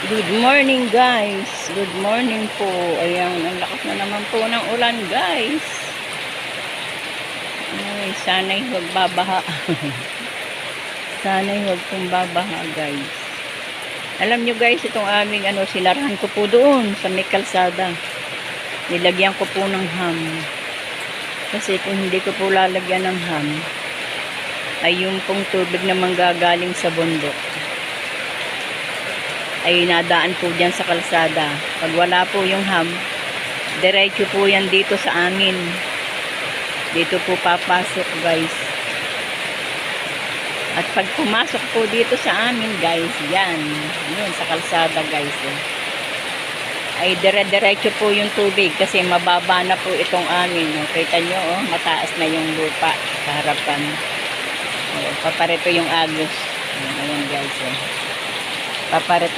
Good morning guys. Good morning po. Ayan, ang lakas na naman po ng ulan guys. Ay, sana'y huwag babaha. sana'y huwag pong babaha guys. Alam nyo guys, itong aming ano, sinarahan ko po doon sa may kalsada. Nilagyan ko po ng ham. Kasi kung hindi ko po lalagyan ng ham, ay yung pong tubig na manggagaling sa bundok ay nadaan po dyan sa kalsada. Pag wala po yung ham, diretso po yan dito sa amin. Dito po papasok guys. At pag pumasok po dito sa amin guys, yan. Yun, sa kalsada guys. Eh. Ay dire-diretso po yung tubig kasi mababa na po itong amin. Oh. Kita nyo, oh, mataas na yung lupa sa harapan. Oh, paparito yung agos. Ayan guys. Paparito